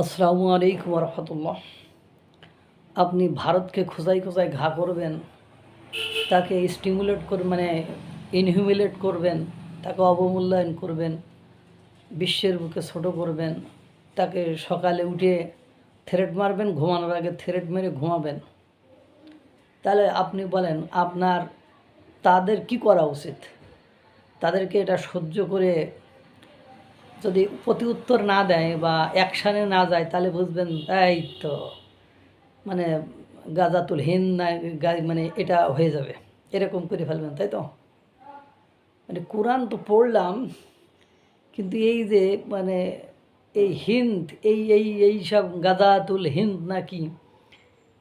আসসালামু আলাইকুম রহমতুল্লাহ আপনি ভারতকে খোঁজাই খোঁজাই ঘা করবেন, তাকে স্টিমুলেট করে মানে ইনহিউমিলেট করবেন, তাকে অবমূল্যায়ন করবেন, বিশ্বের বুকে ছোট করবেন, তাকে সকালে উঠে থ্রেট মারবেন, ঘুমানোর আগে থ্রেট মেরে ঘুমাবেন। তাহলে আপনি বলেন, আপনার তাদের কি করা উচিত? তাদেরকে এটা সহ্য করে যদি প্রতি উত্তর না দেয় বা অ্যাকশানে না যায়, তাহলে বুঝবেন, এই তো মানে গাজাতুল হিন মানে এটা হয়ে যাবে। এরকম করে ফেলবেন, তাই তো? মানে কোরআন তো পড়লাম, কিন্তু এই যে মানে এই হিন্দ, এই এই এই সব গাদাতুল হিন্দ নাকি,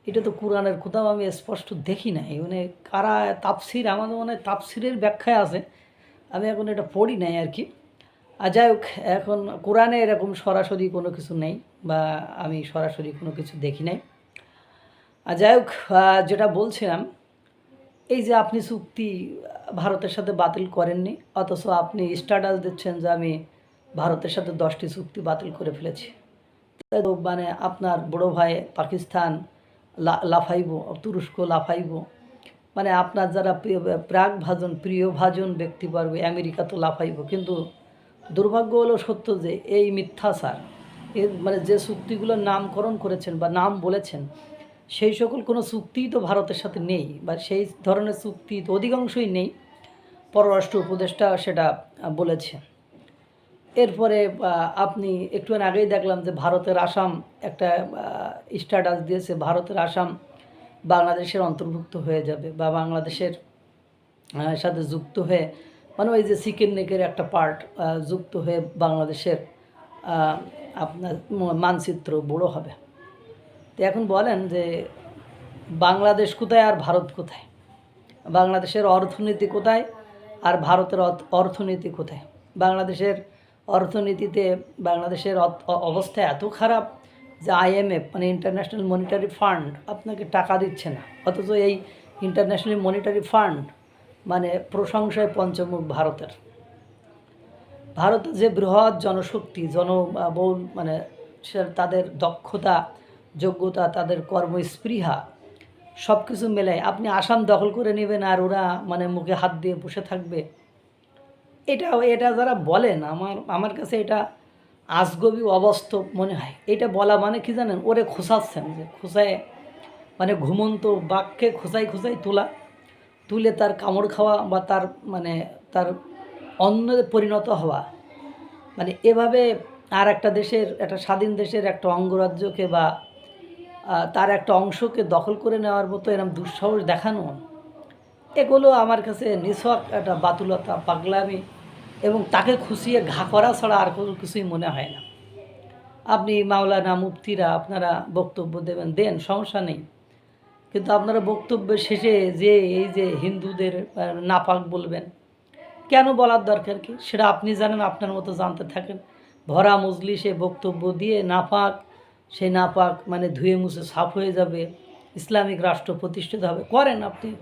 এটা তো কোরআনের কোথাও আমি স্পষ্ট দেখি নাই। মানে কারা তাপসির আমাদের মনে হয় তাপসিরের ব্যাখ্যায় আছে। আমি এখন এটা পড়ি নাই আর কি। আর যাই হোক, এখন কোরআনে এরকম সরাসরি কোনো কিছু নেই বা আমি সরাসরি কোনো কিছু দেখি নাই। আর যাই হোক যেটা বলছিলাম, এই যে আপনি চুক্তি ভারতের সাথে বাতিল করেননি, অথচ আপনি স্ট্যাটাস দিচ্ছেন যে আমি ভারতের সাথে দশটি চুক্তি বাতিল করে ফেলেছি। মানে আপনার বড় ভাই পাকিস্তান লাফাইব, তুরস্ক লাফাইব। মানে আপনার যারা প্রিয় প্রাক ভাজন প্রিয় ভাজন ব্যক্তিবর্গ আমেরিকা তো লাফাইব, কিন্তু দুর্ভাগ্য হলো সত্য যে এই মিথ্যাচার, এর মানে যে চুক্তিগুলোর নামকরণ করেছেন বা নাম বলেছেন, সেই সকল কোনো চুক্তিই তো ভারতের সাথে নেই বা সেই ধরনের চুক্তি তো অধিকাংশই নেই, পররাষ্ট্র উপদেষ্টা সেটা বলেছে। এরপরে আপনি একটু আগেই দেখলাম যে ভারতের আসাম একটা স্ট্যাটাস দিয়েছে, ভারতের আসাম বাংলাদেশের অন্তর্ভুক্ত হয়ে যাবে বা বাংলাদেশের সাথে যুক্ত হয়ে মানে ওই যে চিকেন নেকের একটা পার্ট যুক্ত হয়ে বাংলাদেশের আপনার মানচিত্র বড় হবে। তো এখন বলেন যে বাংলাদেশ কোথায় আর ভারত কোথায়? বাংলাদেশের অর্থনীতি কোথায় আর ভারতের অর্থ- অর্থনীতি কোথায়? বাংলাদেশের অর্থনীতিতে, বাংলাদেশের অবস্থা এত খারাপ যে আইএমএফ মানে ইন্টারন্যাশনাল মনিটারি ফান্ড আপনাকে টাকা দিচ্ছে না। অথচ এই ইন্টারন্যাশনাল মনিটারি ফান্ড মানে প্রশংসায় পঞ্চমুখ ভারতের। ভারত যে বৃহৎ জনশক্তি জনবহুল মানে তাদের দক্ষতা, যোগ্যতা, তাদের কর্মস্পৃহা সব কিছু মেলায় আপনি আসাম দখল করে নেবেন আর ওরা মানে মুখে হাত দিয়ে বসে থাকবে। এটা এটা যারা বলেন, আমার আমার কাছে এটা আজগবি অবাস্তব মনে হয়। এটা বলা মানে কি জানেন? ওরে খোসাচ্ছেন যে খোসায় মানে ঘুমন্ত বাক্যে খোসাই খোসাই তোলা। তুলে তার কামড় খাওয়া বা তার মানে তার অন্যে পরিণত হওয়া। মানে এভাবে আর একটা দেশের, একটা স্বাধীন দেশের একটা অঙ্গরাজ্যকে বা তার একটা অংশকে দখল করে নেওয়ার মতো এরকম দুঃসাহস দেখানো। এগুলো আমার কাছে নিছক একটা বাতুলতা, পাগলামি এবং তাকে খুশিয়ে ঘা করা ছাড়া আর কোনো কিছুই মনে হয় না। আপনি মাওলানা মুফতিরা আপনারা বক্তব্য দেবেন, দেন সমস্যা নেই। কিন্তু আপনারা বক্তব্যের শেষে যে এই যে হিন্দুদের নাপাক বলবেন, কেন বলার দরকার কি? সেটা আপনি জানেন, আপনার মতো জানতে থাকেন। ভরা মজলিসে বক্তব্য দিয়ে নাপাক সেই নাপাক মানে ধুয়ে মুছে সাফ হয়ে যাবে, ইসলামিক রাষ্ট্র প্রতিষ্ঠিত হবে। করেন আপনি,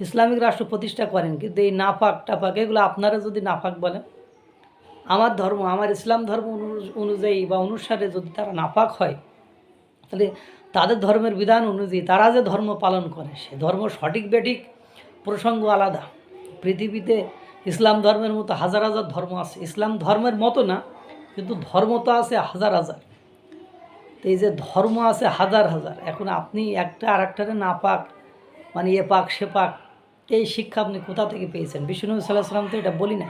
ইসলামিক রাষ্ট্র প্রতিষ্ঠা করেন, কিন্তু এই নাপাক টাপাক, এগুলো আপনারা যদি নাপাক বলেন, আমার ধর্ম, আমার ইসলাম ধর্ম অনু- অনুযায়ী বা অনুসারে যদি তারা নাপাক হয় তাহলে তাদের ধর্মের বিধান অনুযায়ী তারা যে ধর্ম পালন করে, সে ধর্ম সঠিক বেঠিক প্রসঙ্গ আলাদা। পৃথিবীতে ইসলাম ধর্মের মতো হাজার হাজার ধর্ম আছে। ইসলাম ধর্মের মতো না, কিন্তু ধর্ম তো আছে হাজার হাজার। তো এই যে ধর্ম আছে হাজার হাজার, এখন আপনি একটা আর একটারে না পাক মানে এ পাক, সে পাক, এই শিক্ষা আপনি কোথা থেকে পেয়েছেন? বিষ্ণু সাল্লাহ সাল্লাম তো এটা বলি না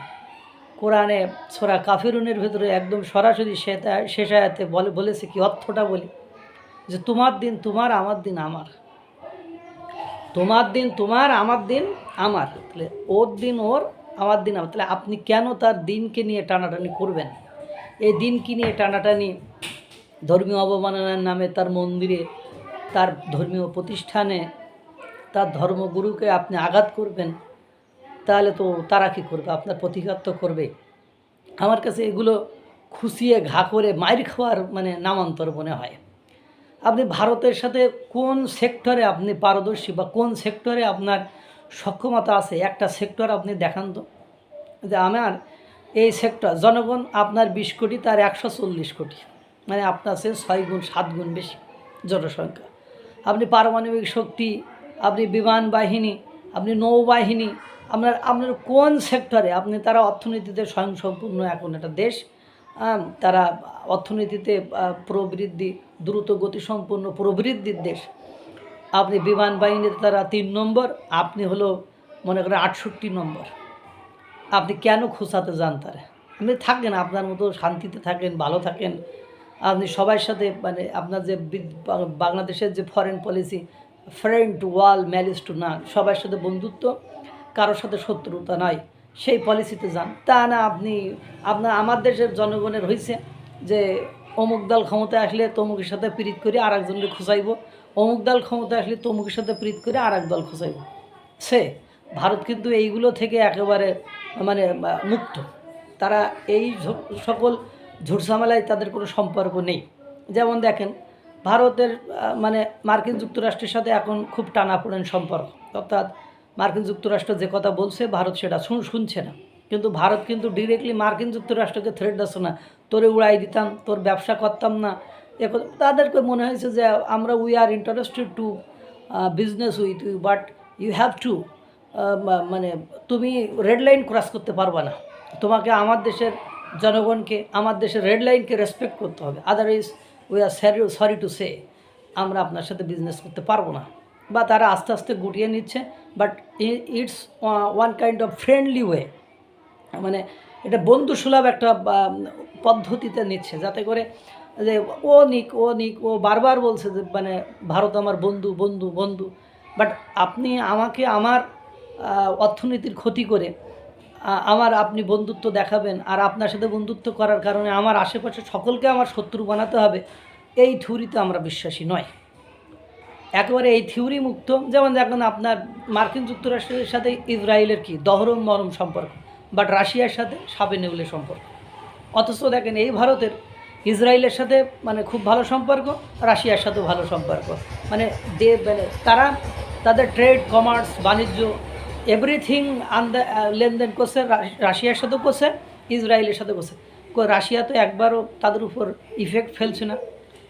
কোরআনে সোরা কাফিরুনের ভেতরে একদম সরাসরি শেতা- শেষ আয়াতে বলে, বলেছে কি অর্থটা বলি। যে তোমার দিন তোমার, আমার দিন আমার। তোমার দিন তোমার, আমার দিন আমার। তাহলে ওর দিন ওর, আমার দিন আমার। তাহলে আপনি কেন তার দিনকে নিয়ে টানাটানি করবেন? এই দিনকে নিয়ে টানাটানি ধর্মীয় অবমাননার নামে তার মন্দিরে, তার ধর্মীয় প্রতিষ্ঠানে, তার ধর্মগুরুকে আপনি আঘাত করবেন, তাহলে তো তারা কী করবে? আপনার প্রতিঘাত তো করবে। আমার কাছে এগুলো খুশিয়ে ঘা করে মায়ের খাওয়ার মানে নামান্তর মনে হয়। আপনি ভারতের সাথে কোন সেক্টরে আপনি পারদর্শী বা কোন সেক্টরে আপনার সক্ষমতা আছে? একটা সেক্টর আপনি দেখান তো। যে আমার এই সেক্টর, জনগণ আপনার বিশ কোটি, তার একশো চল্লিশ কোটি। মানে আপনার চেয়ে ছয় গুণ, সাত গুণ বেশি জনসংখ্যা। আপনি পারমাণবিক শক্তি, আপনি বিমান বাহিনী, আপনি নৌবাহিনী, আপনার আপনার কোন সেক্টরে আপনি, তারা অর্থনীতিতে স্বয়ংসম্পূর্ণ এখন একটা দেশ। তারা অর্থনীতিতে প্রবৃদ্ধি দ্রুত গতিসম্পন্ন প্রবৃদ্ধির দেশ। আপনি বিমান বাহিনীতে তারা তিন নম্বর, আপনি হলো মনে করেন আটষট্টি নম্বর। আপনি কেন খোঁচাতে যান তারা? আপনি থাকেন, আপনার মতো শান্তিতে থাকেন, ভালো থাকেন। আপনি সবার সাথে মানে আপনার যে বাংলাদেশের যে foreign policy friend to all malice to none সবার সাথে বন্ধুত্ব, কারোর সাথে শত্রুতা নয় সেই পলিসিতে যান। তা না, আপনি, আপনার, আমার দেশের জনগণের হয়েছে যে অমুক দল ক্ষমতায় আসলে তমুকের সাথে প্রীত করে আর একজনকে খোঁচাইব। অমুক দল ক্ষমতায় আসলে তমুকের সাথে প্রীত করে আর এক দল খোঁচাইব। সে ভারত কিন্তু এইগুলো থেকে একেবারে মানে মুক্ত। তারা এই সকল ঝুটঝামেলায় তাদের কোনো সম্পর্ক নেই। যেমন দেখেন, ভারতের মানে মার্কিন যুক্তরাষ্ট্রের সাথে এখন খুব টানাপোড়েন সম্পর্ক। অর্থাৎ মার্কিন যুক্তরাষ্ট্র যে কথা বলছে, ভারত সেটা শুন শুনছে না। কিন্তু ভারত কিন্তু ডিরেক্টলি মার্কিন যুক্তরাষ্ট্রকে থ্রেট দিচ্ছে না। তোরে উড়াই দিতাম, তোর ব্যবসা করতাম না। তাদেরকে মনে হয়েছে যে আমরা we are interested to business with you but you have to মানে তুমি রেড লাইন ক্রস করতে পারবে না। তোমাকে আমার দেশের জনগণকে, আমার দেশের রেড লাইনকে রেসপেক্ট করতে হবে। Otherwise we are sorry sorry to say আমরা আপনার সাথে বিজনেস করতে পারব না। বা তারা আস্তে আস্তে গুটিয়ে নিচ্ছে but it's one kind of friendly way মানে এটা বন্ধুসুলভ একটা পদ্ধতিতে নিচ্ছে, যাতে করে যে ও নিক ও নিক, ও বারবার বলছে যে মানে ভারত আমার বন্ধু বন্ধু বন্ধু। বাট আপনি আমাকে আমার অর্থনীতির ক্ষতি করে আমার আপনি বন্ধুত্ব দেখাবেন, আর আপনার সাথে বন্ধুত্ব করার কারণে আমার আশেপাশে সকলকে আমার শত্রু বানাতে হবে, এই থিওরিতে আমরা বিশ্বাসী নয়। একেবারে এই থিওরি মুক্ত, যেমন দেখুন আপনার মার্কিন যুক্তরাষ্ট্রের সাথে ইসরায়েলের কি দহরম মরম সম্পর্ক। বাট রাশিয়ার সাথে নেউলে সম্পর্ক। অথচ দেখেন এই ভারতের ইসরায়েলের সাথে মানে খুব ভালো সম্পর্ক, রাশিয়ার সাথেও ভালো সম্পর্ক। মানে দে মানে তারা তাদের ট্রেড, কমার্স, বাণিজ্য, এভরিথিং আন দ্য লেনদেন করছে রাশিয়ার সাথেও করছে, ইসরায়েলের সাথে করছে। রাশিয়া তো একবারও তাদের উপর ইফেক্ট ফেলছে না।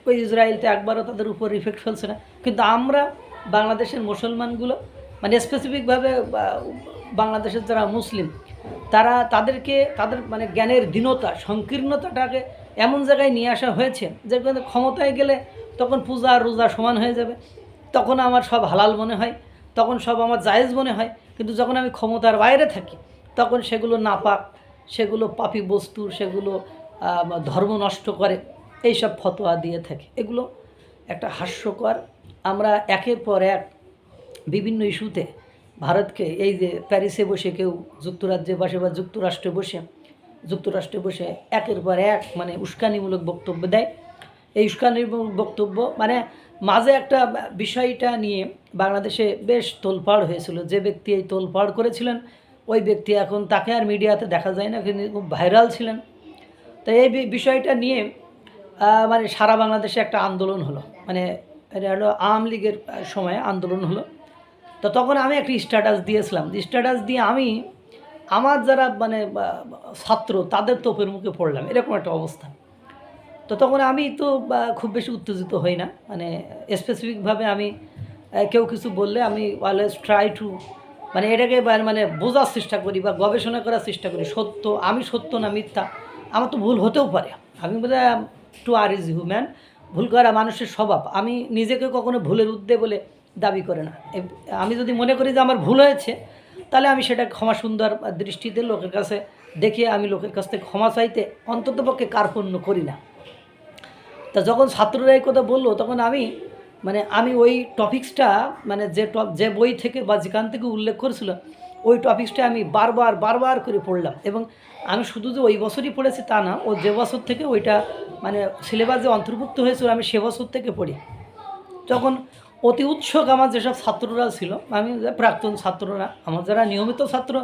ওই ইসরায়েল তো একবারও তাদের উপর ইফেক্ট ফেলছে না। কিন্তু আমরা বাংলাদেশের মুসলমানগুলো মানে স্পেসিফিকভাবে বাংলাদেশের যারা মুসলিম তারা তাদেরকে, তাদের মানে জ্ঞানের দীনতা, সংকীর্ণতাটাকে এমন জায়গায় নিয়ে আসা হয়েছে যে ক্ষমতায় গেলে তখন পূজা আর রোজা সমান হয়ে যাবে। তখন আমার সব হালাল মনে হয়, তখন সব আমার জায়েজ মনে হয়, কিন্তু যখন আমি ক্ষমতার বাইরে থাকি, তখন সেগুলো নাপাক, সেগুলো পাপি বস্তু, সেগুলো ধর্ম নষ্ট করে এই সব ফতোয়া দিয়ে থাকে। এগুলো একটা হাস্যকর। আমরা একের পর এক বিভিন্ন ইস্যুতে ভারতকে, এই যে প্যারিসে বসে কেউ যুক্তরাজ্যে বসে বা যুক্তরাষ্ট্রে বসে যুক্তরাষ্ট্রে বসে একের পর এক মানে উস্কানিমূলক বক্তব্য দেয়। এই উস্কানিমূলক বক্তব্য মানে মাঝে একটা বিষয়টা নিয়ে বাংলাদেশে বেশ তোলপাড় হয়েছিল। যে ব্যক্তি এই তোলপাড় করেছিলেন, ওই ব্যক্তি এখন তাকে আর মিডিয়াতে দেখা যায় না কিন্তু খুব ভাইরাল ছিলেন। তো এই বিষয়টা নিয়ে মানে সারা বাংলাদেশে একটা আন্দোলন হলো। মানে এটা হলো আওয়ামী লীগের সময় আন্দোলন হলো। তো তখন আমি একটা স্ট্যাটাস দিয়েছিলাম। স্ট্যাটাস দিয়ে আমি আমার যারা মানে ছাত্র তাদের তোপের মুখে পড়লাম, এরকম একটা অবস্থা। তো তখন আমি তো খুব বেশি উত্তেজিত হই না। মানে স্পেসিফিকভাবে আমি কেউ কিছু বললে আমি অলওয়েজ ট্রাই টু মানে এটাকে মানে বোঝার চেষ্টা করি বা, গবেষণা করার চেষ্টা করি। সত্য, আমি সত্য না মিথ্যা, আমার তো ভুল হতেও পারে। আমি বোধ টু আর ইজ হিউম্যান ভুল করা মানুষের স্বভাব। আমি নিজেকে কখনো ভুলের উদ্দে বলে দাবি করে না। আমি যদি মনে করি যে আমার ভুল হয়েছে, তাহলে আমি সেটা ক্ষমা সুন্দর দৃষ্টিতে লোকের কাছে দেখে আমি লোকের কাছ থেকে ক্ষমা চাইতে অন্ততপক্ষে কার্পণ্য করি না। তা যখন ছাত্ররা এই কথা বলল, তখন আমি মানে আমি ওই টপিক্সটা মানে যে টপ, যে বই থেকে বা যেখান থেকে উল্লেখ করেছিল, ওই টপিক্সটা আমি বারবার বারবার করে পড়লাম। এবং আমি শুধু যে ওই বছরই পড়েছি তা না, ও যে বছর থেকে ওইটা মানে সিলেবাসে অন্তর্ভুক্ত হয়েছিল, আমি সে বছর থেকে পড়ি। তখন অতি উৎসুক আমার যেসব ছাত্ররা ছিল, আমি প্রাক্তন ছাত্ররা, আমার যারা নিয়মিত ছাত্র,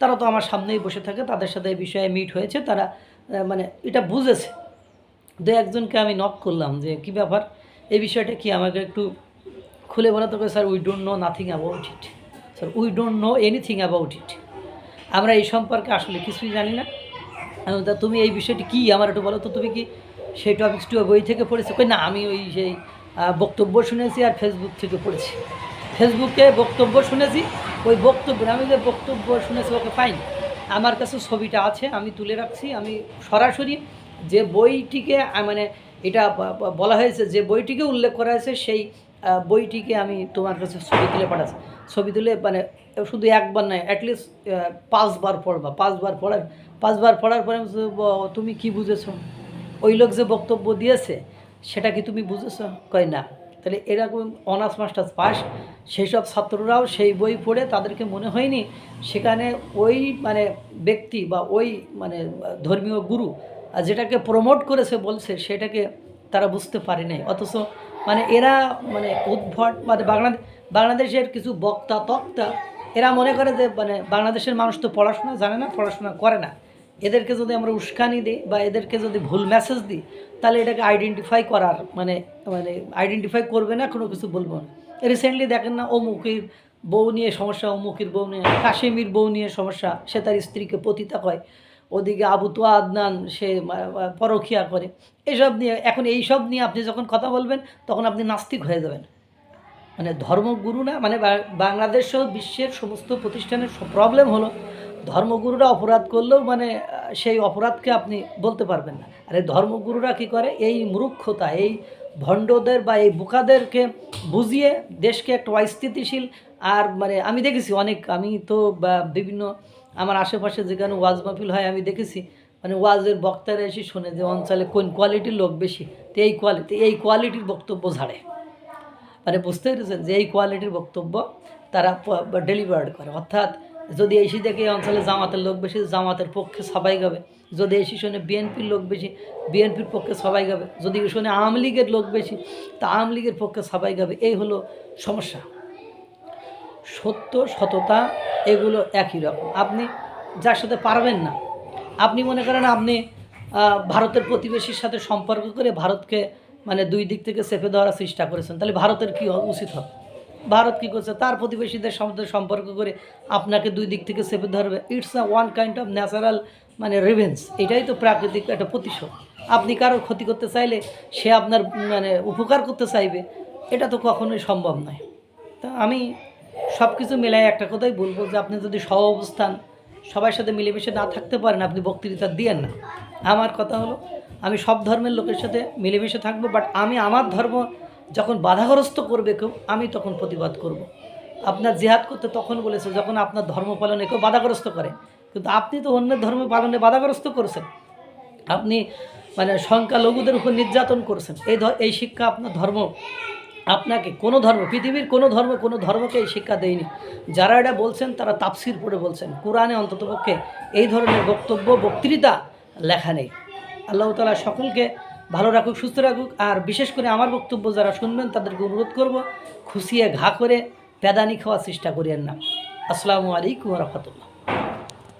তারা তো আমার সামনেই বসে থাকে, তাদের সাথে এই বিষয়ে মিট হয়েছে, তারা মানে এটা বুঝেছে। দু একজনকে আমি নক করলাম যে, কি ব্যাপার? এই বিষয়টা কি আমাকে একটু খুলে বলা তো sir we don't know nothing about it sir we don't know anything about it আমরা এই সম্পর্কে আসলে কিছুই জানি না। তা তুমি এই বিষয়টি কী? আমার একটু বলো তো, তুমি কি সেই টপিক্সটিও বই থেকে পড়েছে? কই না, আমি ওই সেই বক্তব্য শুনেছি আর ফেসবুক থেকে পড়েছি। ফেসবুকে বক্তব্য শুনেছি ওই বক্তব্য আমি যে বক্তব্য শুনেছি ওকে পাইনি আমার কাছে ছবিটা আছে আমি তুলে রাখছি আমি সরাসরি যে বইটিকে মানে এটা বলা হয়েছে যে বইটিকে উল্লেখ করা হয়েছে সেই বইটিকে আমি তোমার কাছে ছবি তুলে পাঠাচ্ছি। ছবি তুলে মানে শুধু একবার নয় অ্যাটলিস্ট পাঁচবার পড়বা পাঁচবার পড়ার পাঁচবার পড়ার পরে আমি বলছি, "ব- তুমি কি বুঝেছ? ওই লোক যে বক্তব্য দিয়েছে সেটা কি তুমি বুঝেছ? কয় না। তাহলে এরকম অনার্স মাস্টার্স পাস সেই সব ছাত্ররাও সেই বই পড়ে তাদেরকে মনে হয়নি, সেখানে ওই মানে ব্যক্তি বা ওই মানে ধর্মীয় গুরু যেটাকে প্রমোট করেছে বলছে, সেটাকে তারা বুঝতে পারে নাই। অথচ মানে এরা মানে উদ্ভট মানে বাংলাদেশ বাংলাদেশের কিছু বক্তা, তক্তা, এরা মনে করে যে মানে বাংলাদেশের মানুষ তো পড়াশোনা জানে না, পড়াশোনা করে না। এদেরকে যদি আমরা উস্কানি দিই বা এদেরকে যদি ভুল মেসেজ দিই তাহলে এটাকে আইডেন্টিফাই করার মানে মানে আইডেন্টিফাই করবে না, কোনো কিছু বলব না। রিসেন্টলি দেখেন না অমুকের বউ নিয়ে সমস্যা, অমুকের বউ নিয়ে, কাশেমির বউ নিয়ে সমস্যা, সে তার স্ত্রীকে পতিতা হয় ওদিকে আবু আদনান, সে পরখিয়া করে। এসব নিয়ে, এখন এই সব নিয়ে আপনি যখন কথা বলবেন, তখন আপনি নাস্তিক হয়ে যাবেন। মানে ধর্মগুরু না মানে বাংলাদেশ সহ বিশ্বের সমস্ত প্রতিষ্ঠানের প্রবলেম হলো। ধর্মগুরুরা অপরাধ করলেও মানে সেই অপরাধকে আপনি বলতে পারবেন না। আর এই ধর্মগুরুরা কী করে? এই মূর্খতা, এই ভণ্ডদের বা এই বোকাদেরকে বুঝিয়ে দেশকে একটা অস্থিতিশীল আর মানে আমি দেখেছি অনেক, আমি তো বিভিন্ন, আমার আশেপাশে যেখানে ওয়াজ মাহফিল হয়, আমি দেখেছি মানে ওয়াজের বক্তারা এসে শোনে যে, অঞ্চলে কোন কোয়ালিটির লোক বেশি? তো এই কোয়ালিটি এই কোয়ালিটির বক্তব্য ঝাড়ে। মানে বুঝতে পেরেছেন যে, এই কোয়ালিটির বক্তব্য তারা ডেলিভার্ড করে। অর্থাৎ যদি এসি দেখে এই অঞ্চলে জামাতের লোক বেশি, জামাতের পক্ষে সবাই গাবে। যদি এসি শোনে বিএনপির লোক বেশি, বিএনপির পক্ষে সবাই গাবে। যদি শোনে আওয়ামী লীগের লোক বেশি, তা আওয়ামী লীগের পক্ষে সবাই গাবে। এই হলো সমস্যা। সত্য সততা এগুলো একই রকম। আপনি যার সাথে পারবেন না, আপনি মনে করেন আপনি ভারতের প্রতিবেশীর সাথে সম্পর্ক করে ভারতকে মানে দুই দিক থেকে চেপে ধরার চেষ্টা করেছেন, তাহলে ভারতের কী উচিত হবে? ভারত কী করছে? তার প্রতিবেশীদের সাথে সম্পর্ক করে আপনাকে দুই দিক থেকে চেপে ধরবে। It's a one kind of natural মানে রিভেন্স এটাই তো প্রাকৃতিক একটা প্রতিশোধ। আপনি কারোর ক্ষতি করতে চাইলে সে আপনার মানে উপকার করতে চাইবে। এটা তো কখনোই সম্ভব নয়। তা আমি সব কিছু মিলাই একটা কথাই বলব যে, আপনি যদি সহ অবস্থান, সবার সাথে মিলেমিশে না থাকতে পারেন, আপনি বক্তৃতা দিয়েন না। আমার কথা হলো, আমি সব ধর্মের লোকের সাথে মিলেমিশে থাকব বাট আমি আমার ধর্ম যখন বাধাগ্রস্ত করবে কেউ, আমি তখন প্রতিবাদ করব। আপনার জেহাদ করতে তখন বলেছে, যখন আপনার ধর্ম পালনে কেউ বাধাগ্রস্ত করে। কিন্তু আপনি তো অন্যের ধর্ম পালনে বাধাগ্রস্ত করেছেন। আপনি মানে সংখ্যালঘুদের উপর নির্যাতন করছেন। এই এই শিক্ষা আপনার ধর্ম, আপনাকে কোনো ধর্ম, পৃথিবীর কোনো ধর্ম, কোনো ধর্মকে এই শিক্ষা দেয়নি। যারা এটা বলছেন, তারা তাপসির পড়ে বলছেন। কোরআনে অন্ততপক্ষে এই ধরনের বক্তব্য, বক্তৃতা লেখা নেই। আল্লাহ তালা সকলকে ভালো রাখুক, সুস্থ রাখুক, আর বিশেষ করে আমার বক্তব্য যারা শুনবেন তাদেরকে অনুরোধ করব, খুশিয়ে ঘা করে প্যাদানি খাওয়ার চেষ্টা করিয়েন না। আসসালামু আলাইকুম রহমতুল্লাহ।